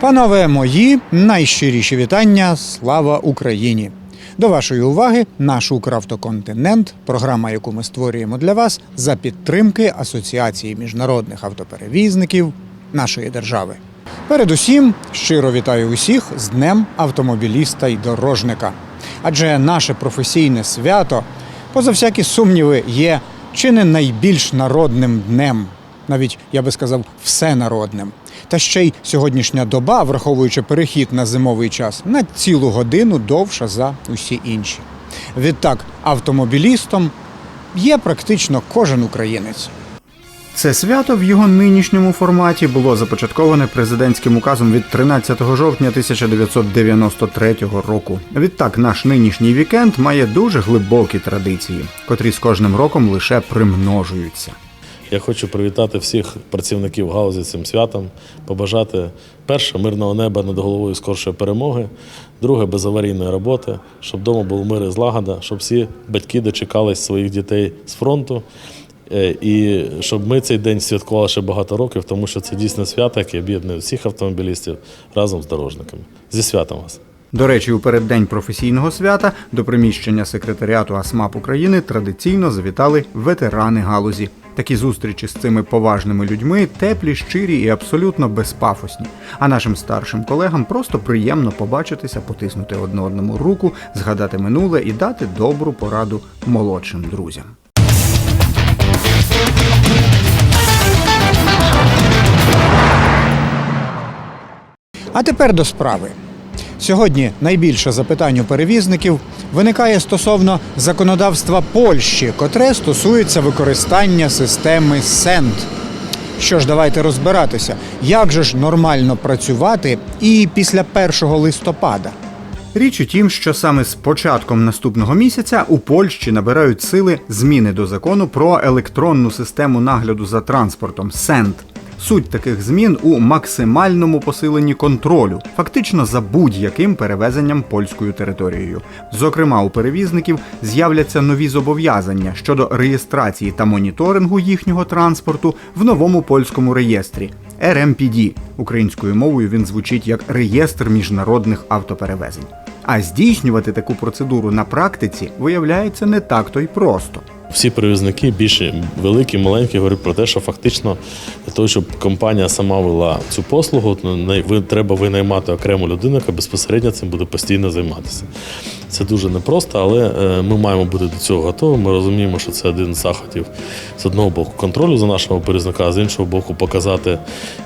Панове мої найщиріші вітання. Слава Україні! До вашої уваги наш Укравтоконтинент, програма, яку ми створюємо для вас за підтримки Асоціації міжнародних автоперевізників нашої держави. Передусім, щиро вітаю усіх з Днем автомобіліста й дорожника. Адже наше професійне свято, поза всякі сумніви, є чи не найбільш народним днем, навіть я би сказав, всенародним. Та ще й сьогоднішня доба, враховуючи перехід на зимовий час, на цілу годину довша за усі інші. Відтак, автомобілістом є практично кожен українець. Це свято в його нинішньому форматі було започатковане президентським указом від 13 жовтня 1993 року. Відтак, наш нинішній вікенд має дуже глибокі традиції, котрі з кожним роком лише примножуються. Я хочу привітати всіх працівників галузі цим святом, побажати перше мирного неба над головою скоршої перемоги, друге безаварійної роботи, щоб вдома був мир і злагода, щоб всі батьки дочекались своїх дітей з фронту. Е, І щоб ми цей день святкували ще багато років, тому що це дійсно свято, яке об'єднує всіх автомобілістів разом з дорожниками. Зі святом вас! До речі, у переддень професійного свята до приміщення секретаріату АСМАП України традиційно завітали ветерани галузі. Такі зустрічі з цими поважними людьми теплі, щирі і абсолютно безпафосні. А нашим старшим колегам просто приємно побачитися, потиснути одне одному руку, згадати минуле і дати добру пораду молодшим друзям. А тепер до справи. Сьогодні найбільше запитань у перевізників виникає стосовно законодавства Польщі, котре стосується використання системи СЕНД. Що ж, давайте розбиратися, як же ж нормально працювати і після 1 листопада. Річ у тім, що саме з початком наступного місяця у Польщі набирають сили зміни до закону про електронну систему нагляду за транспортом СЕНД. Суть таких змін у максимальному посиленні контролю, фактично за будь-яким перевезенням польською територією. Зокрема, у перевізників з'являться нові зобов'язання щодо реєстрації та моніторингу їхнього транспорту в новому польському реєстрі RMPD. Українською мовою він звучить як реєстр міжнародних автоперевезень. А здійснювати таку процедуру на практиці виявляється не так то й просто. Всі перевізники, більше великі, маленькі, говорять про те, що фактично для того, щоб компанія сама вела цю послугу, треба винаймати окрему людину, яка безпосередньо цим буде постійно займатися. Це дуже непросто, але е, ми маємо бути до цього готові. Ми розуміємо, що це один з заходів з одного боку контролю за нашого перевізника, а з іншого боку, показати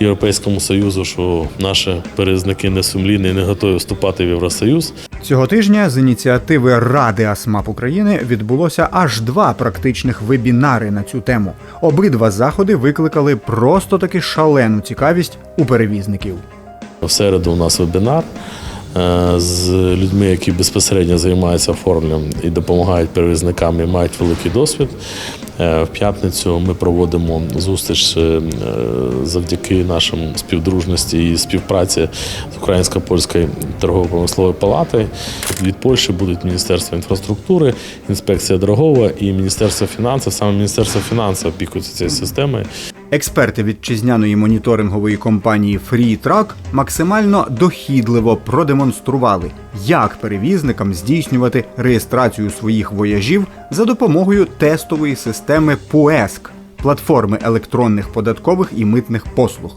Європейському Союзу, що наші перевізники не сумлінні і не готові вступати в Євросоюз. Цього тижня з ініціативи Ради АСМАП України відбулося аж два практичних вебінари на цю тему. Обидва заходи викликали просто таки шалену цікавість у перевізників. В середу у нас вебінар з людьми, які безпосередньо займаються оформленням і допомагають перевізникам і мають великий досвід. Е, В п'ятницю ми проводимо зустріч е, завдяки нашим співдружності і співпраці з Українсько-польською торгово-промисловою палатою. Від Польщі будуть Міністерство інфраструктури, інспекція дорогова і Міністерство фінансів. Саме Міністерство фінансів опікується цією системою. Експерти вітчизняної моніторингової компанії FreeTrack максимально дохідливо продемонстрували, як перевізникам здійснювати реєстрацію своїх вояжів за допомогою тестової системи POESC – платформи електронних податкових і митних послуг.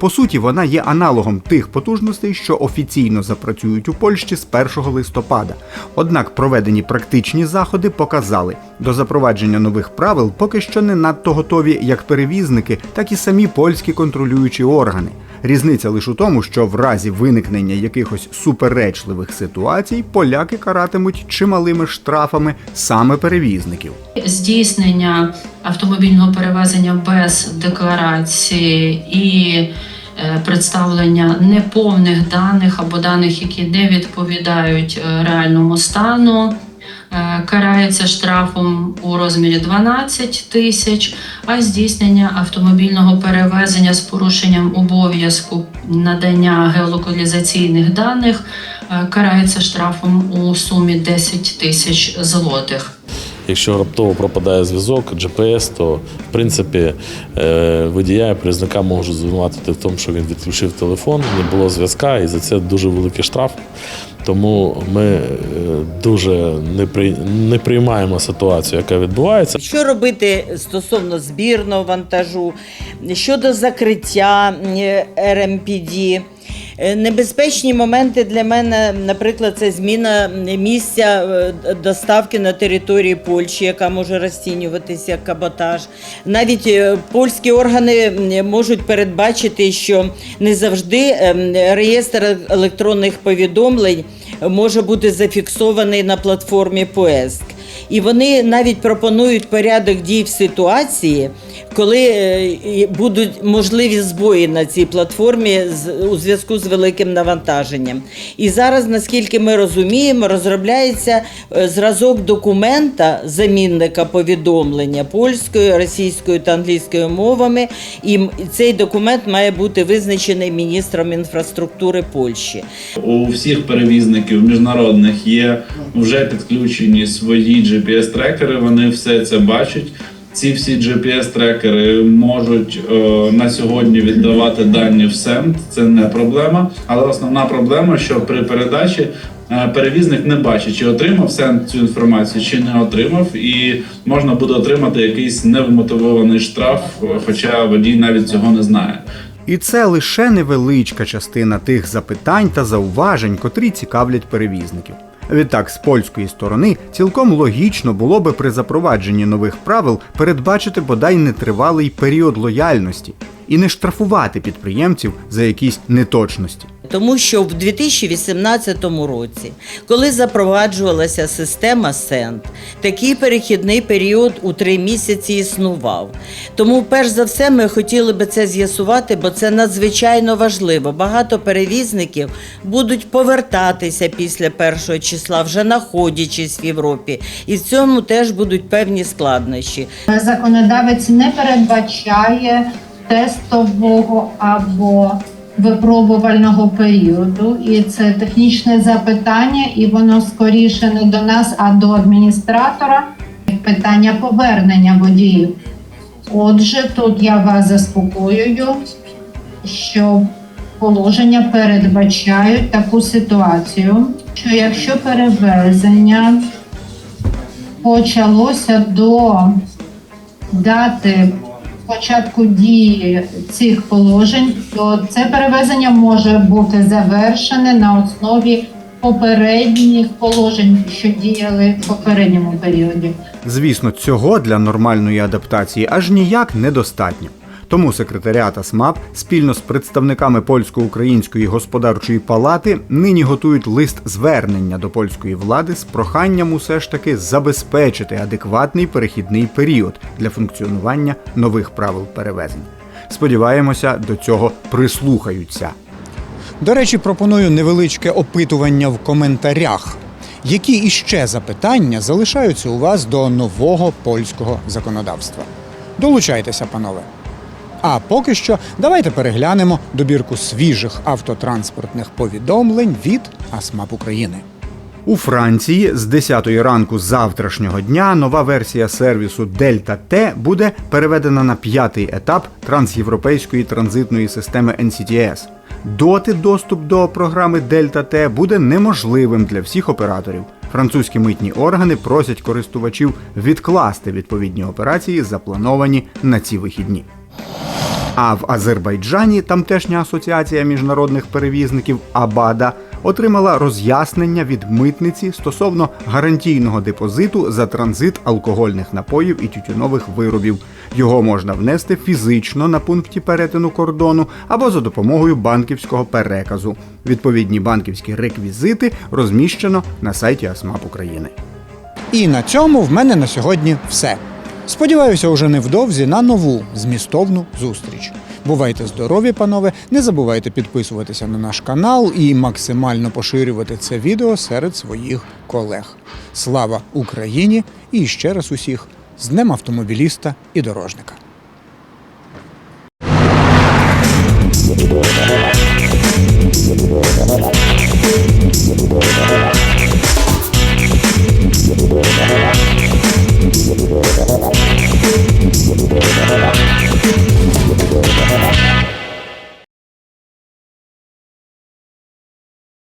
По суті, вона є аналогом тих потужностей, що офіційно запрацюють у Польщі з 1 листопада. Однак проведені практичні заходи показали, до запровадження нових правил поки що не надто готові як перевізники, так і самі польські контролюючі органи. Різниця лише у тому, що в разі виникнення якихось суперечливих ситуацій поляки каратимуть чималими штрафами саме перевізників. здійснення автомобільного перевезення без декларації і представлення неповних даних або даних, які не відповідають е, реальному стану, е, карається штрафом у розмірі 12 тисяч, а здійснення автомобільного перевезення з порушенням обов'язку надання геолокалізаційних даних е, карається штрафом у сумі 10 тисяч злотих. Якщо раптово пропадає зв'язок, GPS, то в принципі е, водія і перевізника можуть звинуватити в тому, що він відключив телефон, не було зв'язка, і за це дуже великий штраф. Тому ми е, дуже не, при, не приймаємо ситуацію, яка відбувається. Що робити стосовно збірного вантажу, щодо закриття е, РМПД? Е, Небезпечні моменти для мене, наприклад, це зміна місця е, доставки на території Польщі, яка може розцінюватися як каботаж. Навіть е, польські органи можуть передбачити, що не завжди ем, реєстр електронних повідомлень може бути зафіксований на платформі ПОЕСК. І вони навіть пропонують порядок дій в ситуації, коли е, будуть можливі збої на цій платформі у зв'язку з великим навантаженням. І зараз, наскільки ми розуміємо, розробляється е, зразок документа замінника повідомлення польською, російською та англійською мовами. І цей документ має бути визначений міністром інфраструктури Польщі. У всіх перевізників міжнародних є вже підключені свої GPS-трекери, вони все це бачать. Ці всі GPS-трекери можуть е, на сьогодні віддавати дані в СЕНД, це не проблема. Але основна проблема, що при передачі е, перевізник не бачить, чи отримав СЕНД цю інформацію, чи не отримав, і можна буде отримати якийсь невмотивований штраф, е, хоча водій навіть цього не знає. І це лише невеличка частина тих запитань та зауважень, котрі цікавлять перевізників. Відтак, з польської сторони цілком логічно було би при запровадженні нових правил передбачити бодай нетривалий період лояльності і не штрафувати підприємців за якісь неточності. Тому що в 2018 році, коли запроваджувалася система СЕНД, такий перехідний період у три місяці існував. Тому, перш за все, ми хотіли би це з'ясувати, бо це надзвичайно важливо. Багато перевізників будуть повертатися після першого числа, вже знаходячись в Європі, і в цьому теж будуть певні складнощі. Законодавець не передбачає тестового або випробувального періоду, і це технічне запитання, і воно скоріше не до нас, а до адміністратора. Питання повернення водіїв. Отже, тут я вас заспокоюю, що положення передбачають таку ситуацію, що якщо перевезення почалося до дати початку дії цих положень, то це перевезення може бути завершене на основі попередніх положень, що діяли в попередньому періоді. Звісно, цього для нормальної адаптації аж ніяк недостатньо. Тому секретаріат АСМАП спільно з представниками польсько-української господарчої палати нині готують лист звернення до польської влади з проханням усе ж таки забезпечити адекватний перехідний період для функціонування нових правил перевезень. Сподіваємося, до цього прислухаються. До речі, пропоную невеличке опитування в коментарях. Які іще запитання залишаються у вас до нового польського законодавства? Долучайтеся, панове. А поки що давайте переглянемо добірку свіжих автотранспортних повідомлень від АСМАП України. У Франції з 10 ранку завтрашнього дня нова версія сервісу Дельта Т буде переведена на п'ятий етап трансєвропейської транзитної системи NCTS. Доти доступ до програми Дельта Т буде неможливим для всіх операторів. Французькі митні органи просять користувачів відкласти відповідні операції, заплановані на ці вихідні. А в Азербайджані тамтешня асоціація міжнародних перевізників Абада отримала роз'яснення від митниці стосовно гарантійного депозиту за транзит алкогольних напоїв і тютюнових виробів. Його можна внести фізично на пункті перетину кордону або за допомогою банківського переказу. Відповідні банківські реквізити розміщено на сайті АСМАП України. І на цьому в мене на сьогодні все. Сподіваюся, уже невдовзі на нову змістовну зустріч. Бувайте здорові, панове! Не забувайте підписуватися на наш канал і максимально поширювати це відео серед своїх колег. Слава Україні! І ще раз усіх з Днем автомобіліста і дорожника!